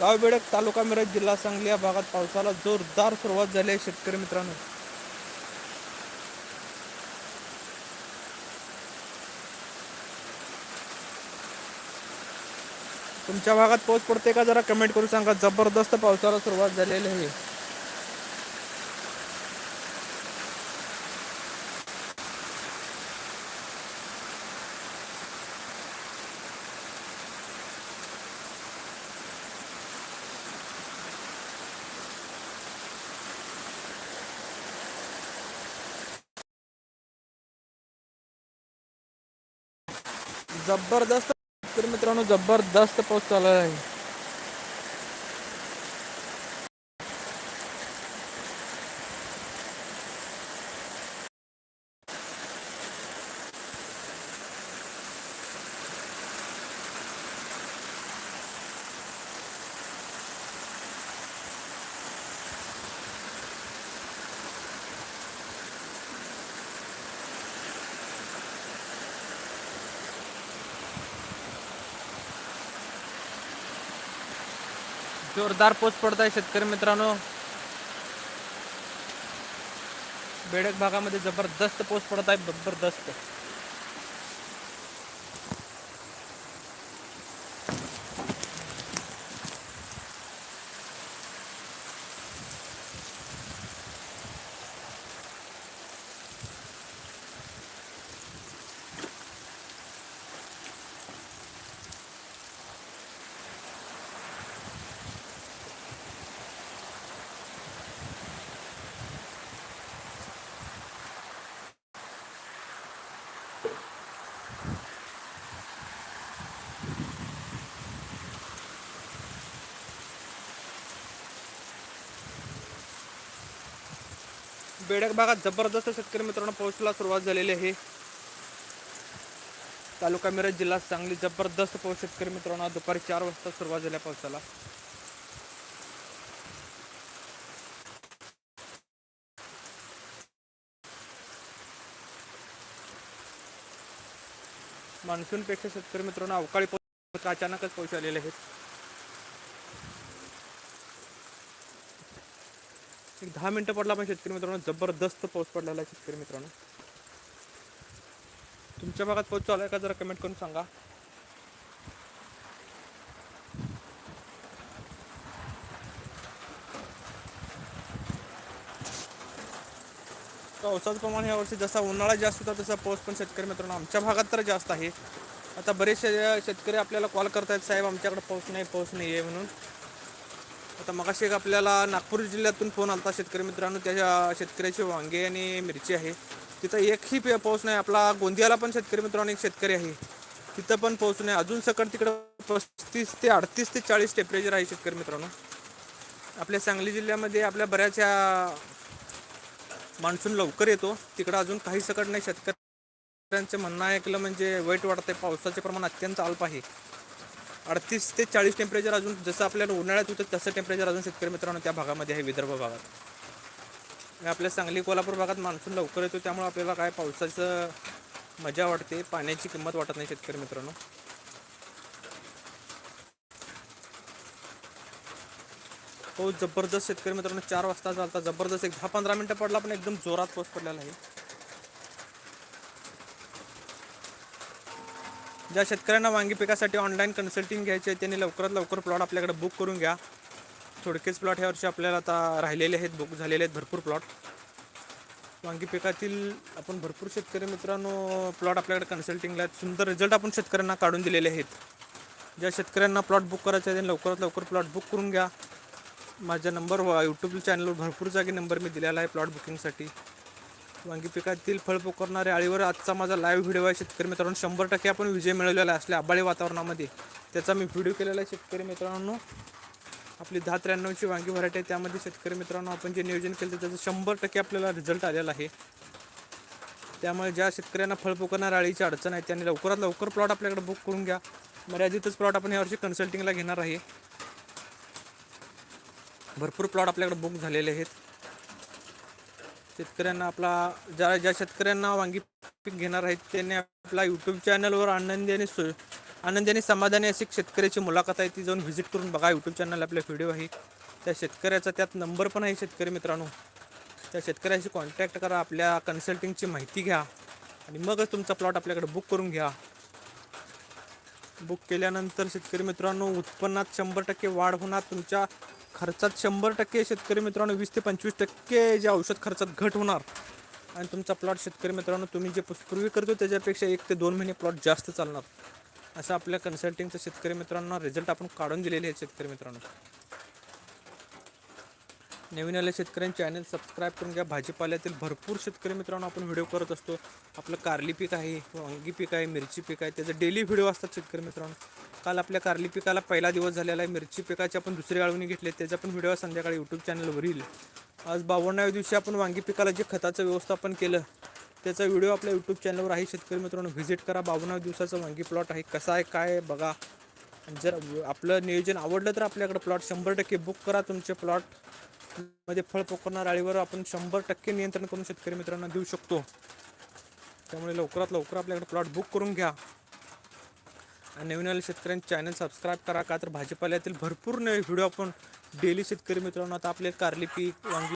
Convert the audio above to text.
गावबेडक तालुका मिरज जिल्हा सांगली या भागात पावसाला जोरदार सुरुवात झाली आहे शेतकरी मित्रांनो. तुमच्या भागात पाऊस पडते का जरा कमेंट करून सांगा. जबरदस्त पावसाला सुरुवात झालेली आहे. जबरदस्त. शेतकरी मित्रांनो जबरदस्त पाऊस चालू आहे. जोरदार पाऊस पडत आहे शेतकरी मित्रांनो. बेडक भागामध्ये जबरदस्त पाऊस पडत आहे जबरदस्त. बेडक भागात जबरदस्त शेतकरी मित्रांनो पाऊसला सुरुवात झालेली आहे. तालुका मिरज जिल्हा सांगली जबरदस्त पाऊस शेतकरी मित्रांनो दुपारी चार वाजता सुरुवात झाल्या पावसाला. मान्सूनपेक्षा शेतकरी मित्रांनो अवकाळी पाऊस अचानकच पाऊस आलेले आहेत एक दहा मिनटं पडला पण शेतकरी मित्रांनो. जबरदस्त पाऊस पडलेला आहे शेतकरी मित्रांनो. तुमच्या भागात पाऊस चालू आहे का? जरा कमेंट करून सांगा. पावसाचं प्रमाण यावर्षी जसा उन्हाळा जास्त होता तसा पाऊस पण शेतकरी मित्रांनो आमच्या भागात तर जास्त आहे. आता बरेचसे शेतकरी आपल्याला कॉल करतायत साहेब आमच्याकडे पाऊस नाही पाऊस नाही आहे म्हणून. आता मगाशी एक आपल्याला नागपूर जिल्ह्यातून फोन आलता शेतकरी मित्रांनो त्याच्या शेतकऱ्याची वांगे आणि मिरची आहे. तिथं एकही पे- पाऊस नाही आपला गोंदियाला पण शेतकरी मित्रांनो एक शेतकरी आहे. तिथं पण पाऊस नाही. अजून सकट तिकडं पस्तीस ते अडतीस ते चाळीस टेम्परेचर आहे शेतकरी मित्रांनो. आपल्या सांगली जिल्ह्यामध्ये आपल्या बऱ्याचशा मान्सून लवकर येतो. तिकडं अजून काही सकट नाही. शेतकऱ्यांचं म्हणणं ऐकलं म्हणजे वाईट वाटतंय. पावसाचे प्रमाण अत्यंत अल्प आहे. अडतीस ते चाळीस टेम्परेचर अजून जसं आपल्याला उन्हाळ्यात होतं तसं टेम्परेचर अजून शेतकरी मित्रांनो त्या भागामध्ये आहे विदर्भ भागात. आपल्या सांगली कोल्हापूर भागात मान्सून लवकर येतो त्यामुळे आपल्याला काय पावसाचं मजा वाटते पाण्याची किंमत वाटत नाही शेतकरी मित्रांनो. हो जबरदस्त शेतकरी मित्रांनो चार वाजता चालता जबरदस्त एक दहा पंधरा मिनटं पडला पण एकदम जोरात पाऊस पडलेला आहे. ज्या शेतकऱ्यांना वांगी पिकासाठी ऑनलाईन कन्सल्टिंग घ्यायचे आहे त्यांनी लवकरात लवकर प्लॉट आपल्याकडे बुक करून घ्या. थोडकेच प्लॉट ह्या वर्षी आपल्याला आता राहिलेले आहेत बुक झालेले आहेत भरपूर प्लॉट वांगी पिकातील आपण भरपूर शेतकरी मित्रांनो प्लॉट आपल्याकडे कन्सल्टिंगला आहेत. सुंदर रिझल्ट आपण शेतकऱ्यांना काढून दिलेले आहेत. ज्या शेतकऱ्यांना प्लॉट बुक करायचे आहे त्यांनी लवकरात लवकर प्लॉट बुक करून घ्या. माझ्या नंबर व यूट्यूब चॅनलवर भरपूर जागी नंबर मी दिलेला आहे प्लॉट बुकिंगसाठी वांगी पिकातील फळ पोकरणाऱ्या आळीवर आजचा माझा लाईव्ह व्हिडिओ आहे. शेतकरी मित्रांनो शंभर टक्के आपण विजय मिळवलेला आहे असल्या आबाळी वातावरणामध्ये. त्याचा मी व्हिडिओ केलेला आहे शेतकरी मित्रांनो. आपली दहा त्र्याण्णवची वांगी व्हरायटी आहे. त्यामध्ये शेतकरी मित्रांनो आपण जे नियोजन केलं त्याचं शंभर टक्के आपल्याला रिझल्ट आलेला आहे. त्यामुळे ज्या शेतकऱ्यांना फळ पोकरणाऱ्या आळीची अडचण आहे त्यांनी लवकरात लवकर प्लॉट आपल्याकडे बुक करून घ्या. मर्यादितच प्लॉट आपण यावर्षी कन्सल्टिंगला घेणार आहे. भरपूर प्लॉट आपल्याकडे बुक झालेले आहेत. शेतकऱ्यांना आपला ज्या ज्या शेतकऱ्यांना वांगी पीक घेणार आहेत त्यांनी आपला यूट्यूब चॅनलवर आनंदी आणि सु आनंदी आणि समाधानी अशी शेतकऱ्याची मुलाखत आहे ती जाऊन व्हिजिट करून बघा. यूट्यूब चॅनल आपले व्हिडिओ आहे. त्या शेतकऱ्याचा त्यात नंबर पण आहे शेतकरी मित्रांनो. त्या शेतकऱ्याशी कॉन्टॅक्ट करा आपल्या कन्सल्टिंगची माहिती घ्या. आणि मगच तुमचा प्लॉट आपल्याकडे बुक करून घ्या. बुक केल्यानंतर शेतकरी मित्रांनो उत्पन्नात शंभर टक्के वाढ होणार. तुमच्या खर्चात शंभर टक्के शेतकरी मित्रांनो वीस ते पंचवीस टक्के जे औषध खर्चात घट होणार. आणि तुमचा प्लॉट शेतकरी मित्रांनो तुम्ही जे पूर्वी करतो त्याच्यापेक्षा एक ते दोन महिने प्लॉट जास्त चालणार. असं आपल्या कन्सल्टिंगचं शेतकरी मित्रांनो रिझल्ट आपण काढून दिलेले आहेत शेतकरी मित्रांनो. नवीन आले शेतकऱ्यांचे चॅनल सबस्क्राईब करून घ्या. भाजीपाल्यातील भरपूर शेतकरी मित्रांनो आपण व्हिडिओ करत असतो. आपलं कारली पीक आहे वांगी पीक आहे मिरची पीक आहे त्याचे डेली व्हिडिओ असतात शेतकरी मित्रांनो. काल आपल्या कारली पिकाला पहिला दिवस झालेला आहे. मिरची पिकाची आपण दुसरी आळवणी घेतली त्याचा पण व्हिडिओ संध्याकाळी यूट्यूब चॅनलवर येईल आज बावन्नाव्या दिवशी आपण वांगी पिकाला जे खताचं व्यवस्थापन केलं त्याचा व्हिडिओ आपल्या यूट्यूब चॅनलवर आहे. शेतकरी मित्रांनो व्हिजिट करा. बावन्नाव्या दिवसाचं वांगी प्लॉट आहे. कसा आहे काय बघा. जर आपलं नियोजन आवडलं तर आपल्याकडे प्लॉट शंभर टक्के बुक करा तुमचे प्लॉटमध्ये फळ पकडणार आळीवर आपण शंभर टक्के नियंत्रण करून शेतकरी मित्रांना देऊ शकतो. त्यामुळे लवकरात लवकर आपल्याकडे प्लॉट बुक करून घ्या. नवीन आले शेतकऱ्यांचे चॅनल सबस्क्राईब करा. का तर भाजीपाल्यातील भरपूर व्हिडिओ आपण डेली शेतकरी मित्रांनो आता आपले कारली पीक वांगी